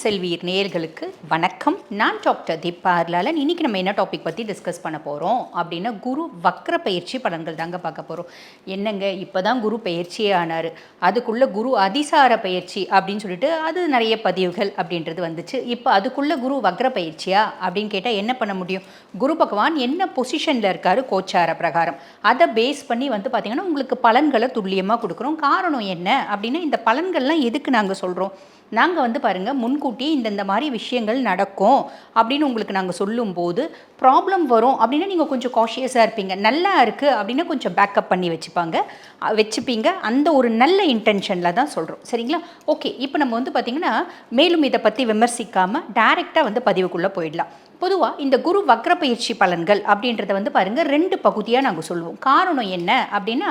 செல்வீர் நேயர்களுக்கு வணக்கம். நான் டாக்டர் தீபா அர்லாலன் இன்னைக்கு நம்ம என்ன டாபிக் பற்றி டிஸ்கஸ் பண்ண போகிறோம் அப்படின்னா குரு வக்ர பயிற்சி பலன்கள் தாங்க பார்க்க போகிறோம் என்னங்க? இப்போ தான் குரு பயிற்சியே ஆனார். அதுக்குள்ளே குரு அதிசார பயிற்சி அப்படின்னு சொல்லிட்டு அது நிறைய பதிவுகள் அப்படின்றது வந்துச்சு. இப்போ அதுக்குள்ளே குரு வக்ர பயிற்சியா அப்படின்னு கேட்டால் என்ன பண்ண முடியும்? குரு பகவான் என்ன பொசிஷனில் இருக்காரு? கோச்சார பிரகாரம். அதை பேஸ் பண்ணி வந்து பார்த்திங்கன்னா உங்களுக்கு பலன்களை துல்லியமாக கொடுக்குறோம். காரணம் என்ன அப்படின்னா இந்த பலன்கள்லாம் எதுக்கு நாங்கள் சொல்கிறோம் நாங்கள் வந்து பாருங்கள் முன்கூட்டியே இந்தந்த மாதிரி விஷயங்கள் நடக்கும் அப்படின்னு உங்களுக்கு நாங்கள் சொல்லும்போது ப்ராப்ளம் வரும் அப்படின்னா நீங்கள் கொஞ்சம் காஷியஸாக இருப்பீங்க. நல்லா இருக்குது அப்படின்னா கொஞ்சம் பேக்கப் பண்ணி வச்சுப்பாங்க. வச்சுப்பீங்க. அந்த ஒரு நல்ல இன்டென்ஷனில் தான் சொல்கிறோம் சரிங்களா? ஓகே இப்போ நம்ம வந்து பார்த்திங்கன்னா மேலும் இதை பற்றி விமர்சிக்காமல் டைரெக்டாக வந்து பதிவுக்குள்ளே போயிடலாம். பொதுவாக இந்த குரு வக்ர பயிற்சி பலன்கள் அப்படின்றத வந்து பாருங்கள் ரெண்டு பகுதியாக நாங்கள் சொல்லுவோம் காரணம் என்ன அப்படின்னா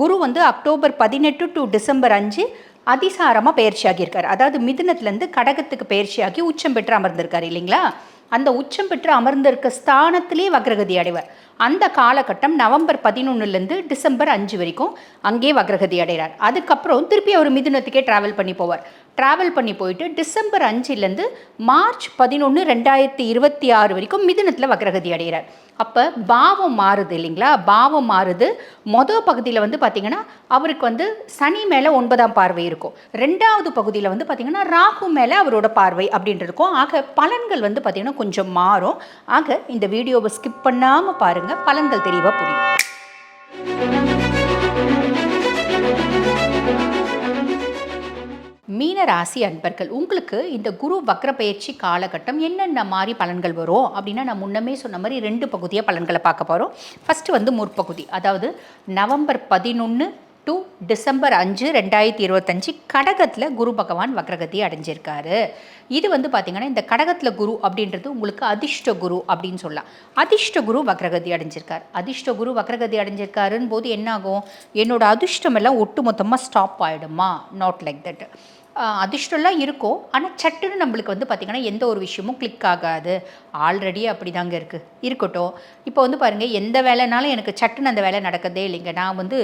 குரு வந்து அக்டோபர் பதினெட்டு டு டிசம்பர் அஞ்சு அதிசாரமாக பயிற்சி ஆகியிருக்காரு அதாவது மிதுனத்துலேருந்து கடகத்துக்கு பயிற்சியாகி உச்சம் பெற்று அமர்ந்திருக்காரு இல்லைங்களா? அந்த உச்சம் பெற்று அமர்ந்திருக்க ஸ்தானத்திலே வக்ரகதி அடைவார். அந்த காலகட்டம் நவம்பர் பதினொன்றுலேருந்து டிசம்பர் அஞ்சு வரைக்கும் அங்கே வக்ரகதி அடைகிறார். அதுக்கப்புறம் திருப்பி அவர் மிதுனத்துக்கே ட்ராவல் பண்ணி போவார். ட்ராவல் பண்ணி போயிட்டு டிசம்பர் அஞ்சுலேருந்து மார்ச் பதினொன்று ரெண்டாயிரத்தி இருபத்தி ஆறு வரைக்கும் மிதுனத்தில் வக்ரகதி அடைகிறார். அப்போ பாவம் மாறுது இல்லைங்களா? பாவம் மாறுது. மொதல் பகுதியில் வந்து பார்த்திங்கன்னா அவருக்கு வந்து சனி மேலே ஒன்பதாம் பார்வை இருக்கும். ரெண்டாவது பகுதியில் வந்து பார்த்திங்கன்னா ராகு மேலே அவரோட பார்வை அப்படின்ட்டு இருக்கும். ஆக பலன்கள் வந்து பார்த்திங்கன்னா கொஞ்சம் மாறும். ஆக இந்த வீடியோவை ஸ்கிப் பண்ணாமல் பாருங்கள் பலன்கள் தெளிவாக புரியும். மீன ராசி அன்பர்கள் உங்களுக்கு இந்த குரு வக்ர பயிற்சி காலகட்டம் என்னென்ன மாதிரி பலன்கள் வரும் அப்படின்னா நான் முன்னமே சொன்ன மாதிரி ரெண்டு பகுதியாக பலன்களை பார்க்க போகிறோம் ஃபஸ்ட்டு வந்து முற்பகுதி அதாவது நவம்பர் பதினொன்று டு டிசம்பர் அஞ்சு ரெண்டாயிரத்தி இருபத்தஞ்சி கடகத்தில் குரு பகவான் வக்ரகதி அடைஞ்சிருக்காரு. இது வந்து பார்த்திங்கன்னா இந்த கடகத்தில் குரு அப்படின்றது உங்களுக்கு அதிர்ஷ்ட குரு அப்படின்னு சொல்லலாம். அதிர்ஷ்ட குரு வக்ரகதி அடைஞ்சிருக்கார். அதிர்ஷ்ட குரு வக்ரகதி அடைஞ்சிருக்காருன்னு போது என்னாகும்? என்னோட அதிர்ஷ்டம் எல்லாம் ஒட்டு மொத்தமாக ஸ்டாப் ஆகிடுமா நாட் லைக் தட் அதிர்ஷ்டம்லாம் இருக்கும். ஆனால் சட்டுன்னு நம்மளுக்கு வந்து பார்த்திங்கன்னா எந்த ஒரு விஷயமும் கிளிக் ஆகாது. ஆல்ரெடி அப்படி தாங்க இருக்குது இருக்கட்டும். இப்போ வந்து பாருங்கள் எந்த வேலைனாலும் எனக்கு சட்டுன்னு அந்த வேலை நடக்கதே இல்லைங்க. நான் வந்து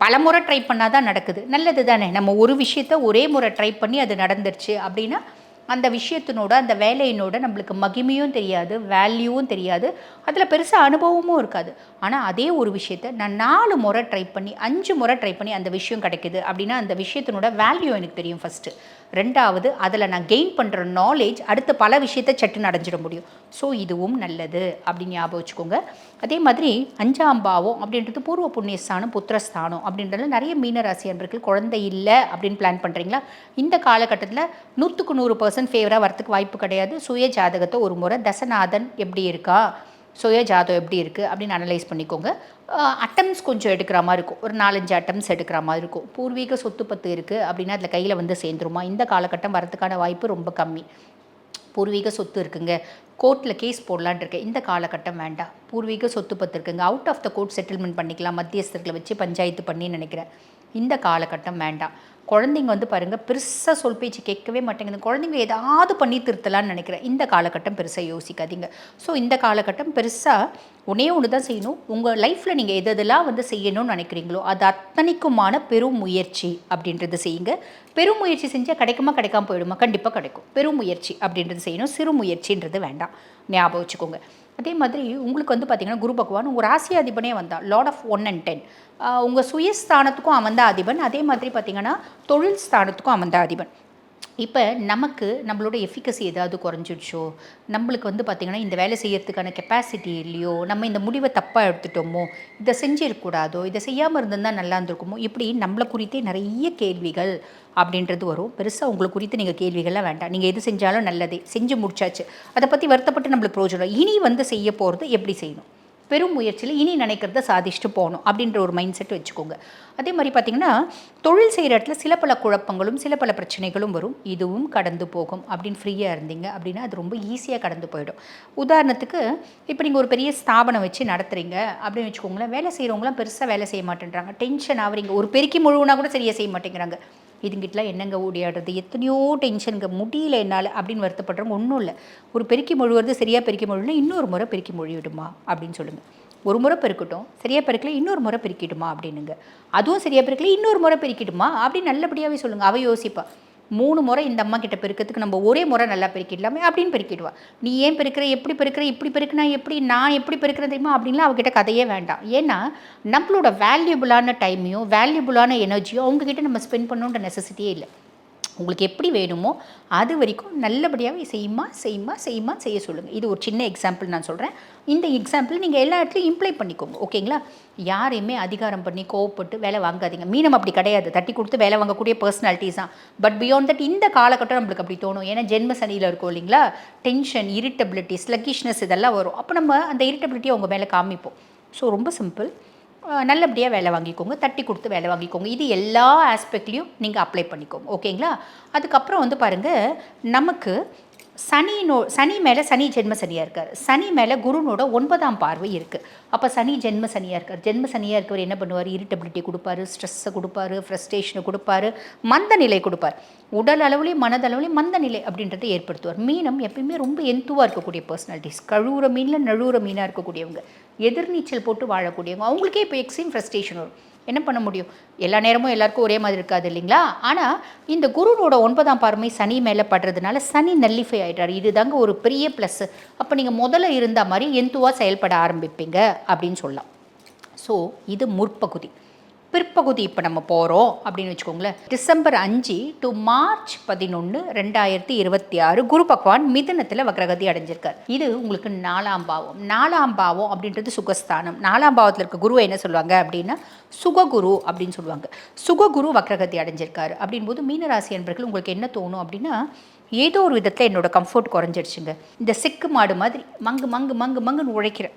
பல முறை ட்ரை பண்ணால் தான் நடக்குது. நல்லது தானே நம்ம ஒரு விஷயத்த ஒரே முறை ட்ரை பண்ணி அது நடந்துருச்சு அப்படின்னா அந்த விஷயத்தினோட அந்த வேலையினோட நம்மளுக்கு மகிமையும் தெரியாது வேல்யூவும் தெரியாது. அதில் பெருசாக அனுபவமும் இருக்காது. ஆனால் அதே ஒரு விஷயத்த நான் நாலு முறை ட்ரை பண்ணி அஞ்சு முறை ட்ரை பண்ணி அந்த விஷயம் கிடைக்குது அப்படின்னா அந்த விஷயத்தினோட வேல்யூ எனக்கு தெரியும் ஃபஸ்ட்டு ரெண்டாவது அதில் நான் கெயின் பண்ணுற நாலேஜ் அடுத்த பல விஷயத்தை சட்டுன்னு அடைஞ்சிட முடியும். ஸோ இதுவும் நல்லது அப்படின்னு ஞாபகம் வச்சுக்கோங்க. அதே மாதிரி அஞ்சாம் பாவம் அப்படின்றது பூர்வ புண்ணியஸ்தானம் புத்திரஸ்தானம் அப்படின்றது நிறைய மீனராசி அன்பர்கள் குழந்தை இல்லை அப்படின்னு பிளான் பண்ணுறீங்களா இந்த காலகட்டத்தில் நூற்றுக்கு நூறு பர்சன்ட் ஃபேவராக வரத்துக்கு வாய்ப்பு கிடையாது. சுய ஜாதகத்தை ஒரு முறை தசநாதன் எப்படி இருக்கா? சுய ஜாதம் எப்படி இருக்குது அப்படின்னு அனலைஸ் பண்ணிக்கோங்க. அட்டம்ஸ் கொஞ்சம் எடுக்கிற மாதிரி இருக்கும். ஒரு நாலஞ்சு அட்டம்ஸ் எடுக்கிற மாதிரி இருக்கும். பூர்வீக சொத்து பத்து இருக்குது அப்படின்னா அதில் கையில் வந்து சேர்ந்துருமா? இந்த காலகட்டம் வரதுக்கான வாய்ப்பு ரொம்ப கம்மி. பூர்வீக சொத்து இருக்குங்க. கோர்ட்டில் கேஸ் போடலான் இருக்கேன். இந்த காலகட்டம் வேண்டாம். பூர்வீக சொத்து பத்து இருக்குங்க. Out of the court settlement பண்ணிக்கலாம். மத்தியஸ்தர்களை வச்சு பஞ்சாயத்து பண்ணி நினைக்கிறேன். இந்த காலகட்டம் வேண்டாம். குழந்தைங்க வந்து பாருங்கள் பெருசாக சொல் பேச்சு கேட்கவே மாட்டேங்குது. குழந்தைங்க ஏதாவது பண்ணி திருத்தலான்னு நினைக்கிறேன். இந்த காலகட்டம் பெருசாக யோசிக்காதீங்க. ஸோ இந்த காலகட்டம் பெருசாக ஒன்றே ஒன்று தான் செய்யணும் உங்கள் லைஃப்பில் நீங்கள் எது எதெல்லாம் வந்து செய்யணும்னு நினைக்கிறீங்களோ அது அத்தனைக்குமான பெரும் முயற்சி அப்படின்றது செய்யுங்க. பெரும் முயற்சி செஞ்சால் கிடைக்குமா கிடைக்காம போயிடுமா? கண்டிப்பாக கிடைக்கும். பெரும் முயற்சி அப்படின்றது செய்யணும். சிறு முயற்சின்றது வேண்டாம். ஞாபகம் வச்சுக்கோங்க. அதே மாதிரி உங்களுக்கு வந்து பார்த்திங்கன்னா குரு பகவான் உங்கள் ராசி அதிபனே வந்தான் lord of one and ten உங்கள் சுயஸ்தானத்துக்கும் அவன் தான் அதிபன். அதே மாதிரி பார்த்திங்கன்னா தொழில் ஸ்தானத்துக்கும் அவன் தான் அதிபன். இப்போ நமக்கு நம்மளோட எஃபிகசி ஏதாவது குறைஞ்சிடுச்சோ? நம்மளுக்கு வந்து பார்த்திங்கன்னா இந்த வேலை செய்யறதுக்கான கெப்பாசிட்டி இல்லையோ? நம்ம இந்த முடிவை தப்பாக எடுத்துட்டோமோ? இதை செஞ்சிருக்கக்கூடாதோ இதை செய்யாமல் இருந்திருந்தால் நல்லா இருந்திருக்குமோ? இப்படி நம்மளை குறித்தே நிறைய கேள்விகள் அப்படின்றது வரும். பெருசாக உங்களை குறித்து நீங்கள் கேள்விகள்லாம் வேண்டாம். நீங்கள் எது செஞ்சாலும் நல்லதே. செஞ்சு முடிச்சாச்சு. அதை பற்றி வருத்தப்பட்டு நம்மளுக்கு பிரோஜனம் இனி வந்து செய்ய போகிறது எப்படி செய்யணும்? பெரும் முயற்சியில் இனி நினைக்கிறத சாதிச்சுட்டு போகணும் அப்படின்ற ஒரு மைண்ட் செட் வச்சுக்கோங்க. அதே மாதிரி பார்த்திங்கன்னா தொழில் செய்கிற இடத்துல சில பல குழப்பங்களும் சில பல பிரச்சனைகளும் வரும். இதுவும் கடந்து போகும் அப்படின்னு ஃப்ரீயாக இருந்தீங்க அப்படின்னா அது ரொம்ப ஈஸியாக கடந்து போயிடும். உதாரணத்துக்கு இப்போ நீங்கள் ஒரு பெரிய ஸ்தாபனம் வச்சு நடத்துகிறீங்க அப்படின்னு வச்சுக்கோங்களேன் வேலை செய்கிறவங்களாம் பெருசாக வேலை செய்ய மாட்டேன்றாங்க. டென்ஷன் ஆகுறீங்க ஒரு பெருக்கி முழுவனா கூட சரியாக செய்ய மாட்டேங்கிறாங்க. இதுங்கிட்டலாம் என்னங்க ஓடியாடுறது? எத்தனையோ டென்ஷனுங்க. முடியல என்னால் அப்படின்னு வருத்தப்படுறவங்க ஒன்றும் இல்லை. ஒரு பெருக்கி மொழிவது சரியாக பெருக்கி மொழினா இன்னொரு முறை பெருக்கி மொழிவிடுமா? அப்படின்னு சொல்லுங்கள் ஒரு முறை பெருக்கட்டும். சரியாக பெருக்கல இன்னொரு முறை பெருக்கிடுமா அப்படின்னுங்க. அதுவும் சரியாக பெருக்கல இன்னொரு முறை பெருக்கிடுமா? அப்படின்னு நல்லபடியாகவே சொல்லுங்கள் அவள் யோசிப்பாள் மூணு முறை இந்த அம்மா கிட்ட பெருக்கிறதுக்கு நம்ம ஒரே முறை நல்லா பெருக்கிடலாமே அப்படின்னு பெருக்கிடுவா. நீ ஏன் பெருக்கிற? எப்படி பெருக்கிற? இப்படி பெருக்கினா எப்படி? நான் எப்படி பெருக்கிறேன் தெரியுமா? அப்படின்லாம் அவகிட்ட கதையே வேண்டாம். ஏன்னா நம்மளோட வேல்யூபுளான டைமையும் வேல்யூபுளான எனர்ஜியும் அவங்கக்கிட்ட நம்ம ஸ்பெண்ட் பண்ணணுன்ற நெசசிட்டியே இல்லை. உங்களுக்கு எப்படி வேணுமோ அது வரைக்கும் நல்லபடியாகவே செய்யுமா செய்யுமா செய்யுமா செய்ய சொல்லுங்கள் இது ஒரு சின்ன எக்ஸாம்பிள் நான் சொல்கிறேன் இந்த எக்ஸாம்பிள் நீங்கள் எல்லா இடத்துலையும் இம்ப்ளை பண்ணிக்கோங்க ஓகேங்களா? யாரையுமே அதிகாரம் பண்ணி கோவப்பட்டு வேலை வாங்காதீங்க. மீனம் அப்படி கிடையாது. தட்டி கொடுத்து வேலை வாங்கக்கூடிய பர்சனாலிட்டிஸ் தான். பட் பியாண்ட் தட் இந்த காலகட்டம் நம்மளுக்கு அப்படி தோணும். ஏன்னா ஜென்ம சனியில் இருக்கும் இல்லைங்களா? டென்ஷன் இரிட்டபிலிட்டி ஸ்லக்கிஷ்னஸ் இதெல்லாம் வரும். அப்போ நம்ம அந்த இரிட்டபிலிட்டியை உங்கள் மேலே காமிப்போம். ஸோ ரொம்ப சிம்பிள் நல்லபடியாக வேலை வாங்கிக்கோங்க தட்டி கொடுத்து வேலை வாங்கிக்கோங்க. இது எல்லா ஆஸ்பெக்ட்லேயும் நீங்கள் அப்ளை பண்ணிக்கோங்க. ஓகேங்களா அதுக்கப்புறம் வந்து பாருங்கள் நமக்கு சனினோ சனி மேலே சனி ஜென்ம சனியாக இருக்கார். சனி மேலே குருனோட ஒன்பதாம் பார்வை இருக்குது அப்போ சனி ஜென்ம சனியாக இருக்கார். ஜென்ம சனியாக இருக்கவர் என்ன பண்ணுவார்? இரிட்டபிலிட்டி கொடுப்பாரு ஸ்ட்ரெஸ்ஸை கொடுப்பாரு ஃப்ரஸ்ட்ரேஷனை கொடுப்பாரு மந்த நிலை கொடுப்பார். உடல் அளவுலேயும் மனதளவுலேயும் மந்த நிலை அப்படின்றத ஏற்படுத்துவார். மீனம் எப்பயுமே ரொம்ப எந்துவாக இருக்கக்கூடிய பர்சனாலிட்டிஸ் கழுவுற மீனில் நழுவுற மீனாக இருக்கக்கூடியவங்க. எதிர்நீச்சல் போட்டு வாழக்கூடியவங்க. அவங்களுக்கே இப்போ எக்ஸ்ட்ரீம் ஃப்ரஸ்ட்ரேஷன் வரும். என்ன பண்ண முடியும்? எல்லா நேரமும் எல்லாருக்கும் ஒரே மாதிரி இருக்காது இல்லைங்களா? ஆனால் இந்த குருவோட ஒன்பதாம் பார்வை சனி மேலே படுறதுனால சனி நல்லிஃபை ஆகிட்டார் இதுதாங்க ஒரு பெரிய ப்ளஸ் அப்போ நீங்கள் முதல்ல இருந்த மாதிரி எந்துவாக செயல்பட ஆரம்பிப்பீங்க அப்படின்னு சொல்லலாம். ஸோ இது முற்பகுதி. பிற்பகுதி இப்போ நம்ம போகிறோம் அப்படின்னு வச்சுக்கோங்களேன். டிசம்பர் அஞ்சு டு மார்ச் பதினொன்று ரெண்டாயிரத்தி இருபத்தி ஆறு குரு பகவான் மிதனத்தில் வக்ரகதி அடைஞ்சிருக்கார். இது உங்களுக்கு நாலாம் பாவம். நாலாம் பாவம் அப்படின்றது சுகஸ்தானம். நாலாம் பாவத்தில் இருக்க குரு என்ன சொல்லுவாங்க அப்படின்னா சுககுரு அப்படின்னு சொல்லுவாங்க. சுககுரு வக்ரகதி அடைஞ்சிருக்காரு. அப்படின்போது மீனராசி என்பர்கள் உங்களுக்கு என்ன தோணும் அப்படின்னா ஏதோ ஒரு விதத்தில் என்னோட கம்ஃபர்ட் குறைஞ்சிடுச்சுங்க. இந்த செக்கு மாடு மாதிரி மங்கு மங்கு மங்கு மங்குன்னு உழைக்கிறேன்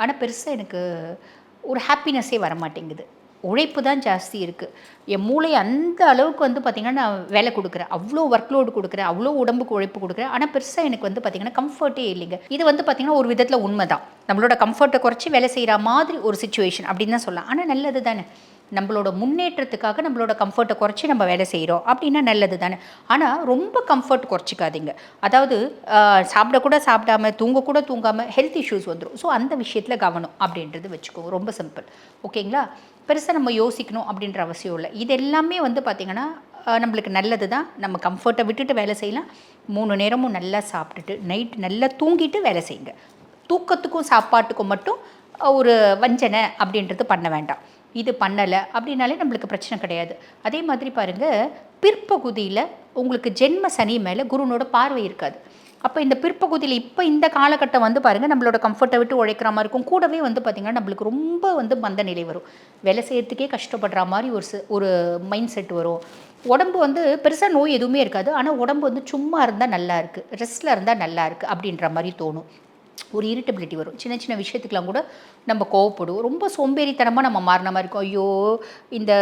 ஆனால் பெருசாக எனக்கு ஒரு ஹாப்பினஸ்ஸே வர மாட்டேங்குது உழைப்பு தான் ஜாஸ்தி இருக்குது என் மூளை அந்த அளவுக்கு வந்து பார்த்திங்கன்னா நான் வேலை கொடுக்குறேன். அவ்வளோ ஒர்க் லோடு கொடுக்குறேன். அவ்வளோ உடம்புக்கு உழைப்பு கொடுக்குறேன். ஆனால் பெருசாக எனக்கு வந்து பார்த்திங்கன்னா கம்ஃபர்ட்டே இல்லைங்க. இது வந்து பார்த்திங்கன்னா ஒரு விதத்தில் உண்மை தான் நம்மளோட கம்ஃபர்ட்டை குறைச்சி வேலை செய்கிற மாதிரி ஒரு சுச்சுவேஷன் அப்படின்னு தான் சொல்லலாம். ஆனால் நல்லது தானே? நம்மளோட முன்னேற்றத்துக்காக நம்மளோட கம்ஃபர்ட்டை குறைச்சி நம்ம வேலை செய்கிறோம் அப்படின்னா நல்லது தானே. ஆனால் ரொம்ப கம்ஃபர்ட் குறைச்சிக்காதீங்க. அதாவது சாப்பிடக்கூட சாப்பிடாம தூங்கக்கூட தூங்காமல் ஹெல்த் இஷ்யூஸ் வந்துடும் ஸோ அந்த விஷயத்தில் கவனம் அப்படின்றது வச்சுக்கோங்க ரொம்ப சிம்பிள் ஓகேங்களா? பெருசாக நம்ம யோசிக்கணும் அப்படின்ற அவசியம் இல்லை. இது எல்லாமே வந்து பார்த்திங்கன்னா நம்மளுக்கு நல்லது தான். நம்ம கம்ஃபர்ட்டை விட்டுட்டு வேலை செய்யலாம். மூணு நேரமும் நல்லா சாப்பிட்டுட்டு நைட் நல்லா தூங்கிட்டு வேலை செய்யுங்க. தூக்கத்துக்கும் சாப்பாட்டுக்கும் மட்டும் ஒரு வஞ்சனை அப்படின்றது பண்ண வேண்டாம். இது பண்ணலை அப்படின்னாலே நம்மளுக்கு பிரச்சனை கிடையாது. அதே மாதிரி பாருங்கள் பிற்பகுதியில் உங்களுக்கு ஜென்ம சனி மேலே குருனோட பார்வை இருக்காது. அப்போ இந்த பிற்பகுதியில் இப்போ இந்த காலகட்டம் வந்து பாருங்கள் நம்மளோட கம்ஃபர்ட்டை விட்டு உழைக்கிற மாதிரி இருக்கும். கூடவே வந்து பார்த்திங்கன்னா நம்மளுக்கு ரொம்ப வந்து மந்த நிலை வரும். வேலை செய்யறதுக்கே கஷ்டப்படுற மாதிரி ஒரு ஒரு மைண்ட் செட் வரும். உடம்பு வந்து பெருசாக நோய் எதுவுமே இருக்காது. ஆனால் உடம்பு வந்து சும்மா இருந்தால் நல்லா இருக்குது ரெஸ்ட்டில் இருந்தால் நல்லா இருக்குது அப்படின்ற மாதிரி தோணும். ஒரு இரிட்டபிலிட்டி வரும். சின்ன சின்ன விஷயத்துக்கெலாம் கூட நம்ம கோவப்படுவோம். ரொம்ப சோம்பேறித்தனமாக நம்ம மாறின மாதிரி இருக்கும். ஐயோ இந்த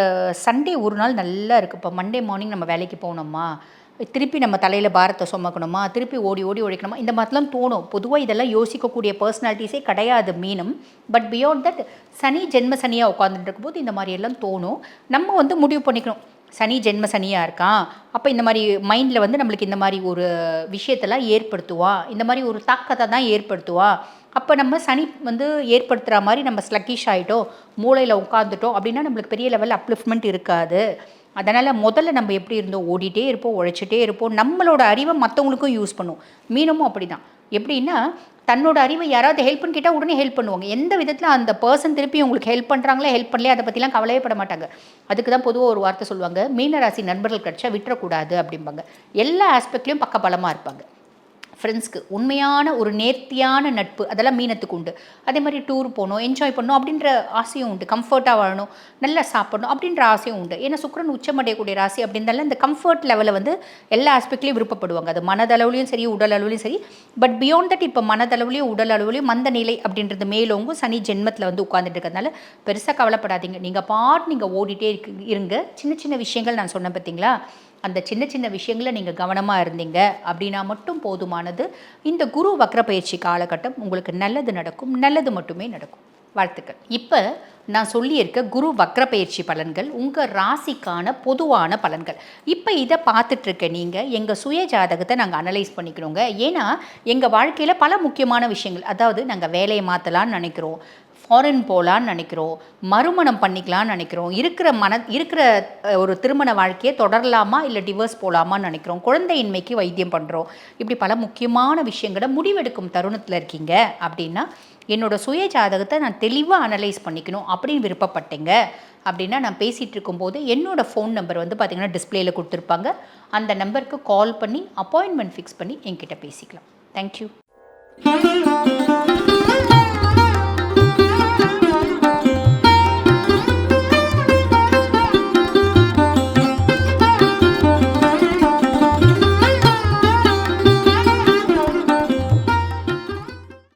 சண்டே ஒரு நாள் நல்லா இருக்குப்பா. மண்டே மார்னிங் நம்ம வேலைக்கு போகணுமா? திருப்பி நம்ம தலையில் பாரத்தை சுமக்கணுமா? திருப்பி ஓடி ஓடி உழைக்கணுமா? இந்த மாதிரிலாம் தோணும். பொதுவாக இதெல்லாம் யோசிக்கக்கூடிய பர்சனாலிட்டிஸே கிடையாது மீனும். பட் பியாண்ட் தட் சனி ஜென்ம சனியாக உட்காந்துட்டு இருக்கும்போது இந்த மாதிரி எல்லாம் தோணும். நம்ம வந்து முடிவு பண்ணிக்கணும். சனி ஜென்ம சனியாக இருக்கான் அப்போ இந்த மாதிரி மைண்டில் வந்து நம்மளுக்கு இந்த மாதிரி ஒரு விஷயத்தெல்லாம் ஏற்படுத்துவான் இந்த மாதிரி ஒரு தாக்கத்தை தான் ஏற்படுத்துவான் அப்போ நம்ம சனி வந்து ஏற்படுத்துகிற மாதிரி நம்ம ஸ்லக்கிஷ் ஆகிட்டோம் மூளையில் உட்காந்துட்டோம் அப்படின்னா நம்மளுக்கு பெரிய லெவல் அப்லிஃப்ட்மெண்ட் இருக்காது. அதனால் முதல்ல நம்ம எப்படி இருந்தோம்? ஓடிட்டே இருப்போம் உழைச்சிட்டே இருப்போம். நம்மளோட அறிவை மற்றவங்களுக்கும் யூஸ் பண்ணுவோம் மீனமும் அப்படி தான் எப்படின்னா தன்னோட அறிவை யாராவது ஹெல்ப்னு கேட்டால் உடனே ஹெல்ப் பண்ணுவாங்க. எந்த விதத்தில் அந்த பர்சன் திருப்பி உங்களுக்கு ஹெல்ப் பண்ணுறாங்களே ஹெல்ப் பண்ணலையே அதை பற்றிலாம் கவலையே பட மாட்டாங்க. அதுக்கு தான் பொதுவாக ஒரு வார்த்தை சொல்லுவாங்க. மீனராசி நண்பர்கள் கிடச்சா விட்டுறக்கூடாது அப்படிம்பாங்க. எல்லா ஆஸ்பெக்ட்லேயும் பக்கபலமாக இருப்பாங்க. ஃப்ரெண்ட்ஸ்க்கு உண்மையான ஒரு நேர்த்தியான நட்பு அதெல்லாம் மீனத்துக்கு உண்டு. அதே மாதிரி டூர் போகணும் என்ஜாய் பண்ணணும் அப்படின்ற ஆசையும் உண்டு. கம்ஃபர்ட்டாக வாழணும் நல்லா சாப்பிடணும் அப்படின்ற ஆசையும் உண்டு. ஏன்னா சுக்கிரன் உச்சமடையக்கூடிய ராசி அப்படின்றதால இந்த கம்ஃபர்ட் லெவலில் வந்து எல்லா ஆஸ்பெக்ட்லேயும் விருப்பப்படுவாங்க. அது மனதளவுலையும் சரி உடல் அளவுலையும் சரி. பட் பியாண்ட் தட் இப்போ மனதளவுலையும் உடல் அளவுலையும் மந்த நிலை அப்படின்றது மேலோங்கும் சனி ஜென்மத்தில் வந்து உட்காந்துட்டு இருக்கிறதுனால பெருசாக கவலைப்படாதீங்க. நீங்கள் பாட் நீங்கள் ஓடிட்டே இருக்கு இருங்க. சின்ன சின்ன விஷயங்கள் நான் சொன்னேன் பார்த்தீங்களா? அந்த சின்ன சின்ன விஷயங்களை நீங்கள் கவனமாக இருந்தீங்க. அப்படின்னா மட்டும் போதுமானது. இந்த குரு வக்ர பயிற்சி காலகட்டம் உங்களுக்கு நல்லது நடக்கும். நல்லது மட்டுமே நடக்கும். வாழ்த்துக்கள். இப்போ நான் சொல்லியிருக்க குரு வக்ர பயிற்சி பலன்கள் உங்கள் ராசிக்கான பொதுவான பலன்கள். இப்போ இதை பார்த்துட்ருக்க நீங்கள் எங்கள் சுய ஜாதகத்தை நாங்கள் அனலைஸ் பண்ணிக்கிறோங்க. ஏன்னா எங்கள் வாழ்க்கையில் பல முக்கியமான விஷயங்கள். அதாவது நாங்கள் வேலையை மாற்றலான்னு நினைக்கிறோம். ஃபாரின் போகலான்னு நினைக்கிறோம் மறுமணம் பண்ணிக்கலாம்னு நினைக்கிறோம். இருக்கிற மன இருக்கிற ஒரு திருமண வாழ்க்கையை தொடரலாமா இல்லை டிவோர்ஸ் போகலாமான்னு நினைக்கிறோம். குழந்தையின்மைக்கு வைத்தியம் பண்ணுறோம் இப்படி பல முக்கியமான விஷயங்களை முடிவெடுக்கும் தருணத்தில் இருக்கீங்க அப்படின்னா என்னோட சுய ஜாதகத்தை நான் தெளிவாக அனலைஸ் பண்ணிக்கணும் அப்படின்னு விருப்பப்பட்டேங்க. அப்படின்னா நான் பேசிகிட்டு இருக்கும்போது என்னோடய ஃபோன் நம்பர் வந்து பார்த்திங்கன்னா டிஸ்பிளேயில் கொடுத்துருப்பாங்க. அந்த நம்பருக்கு கால் பண்ணி அப்பாயின்மெண்ட் ஃபிக்ஸ் பண்ணி என்கிட்ட பேசிக்கலாம். தேங்க்யூ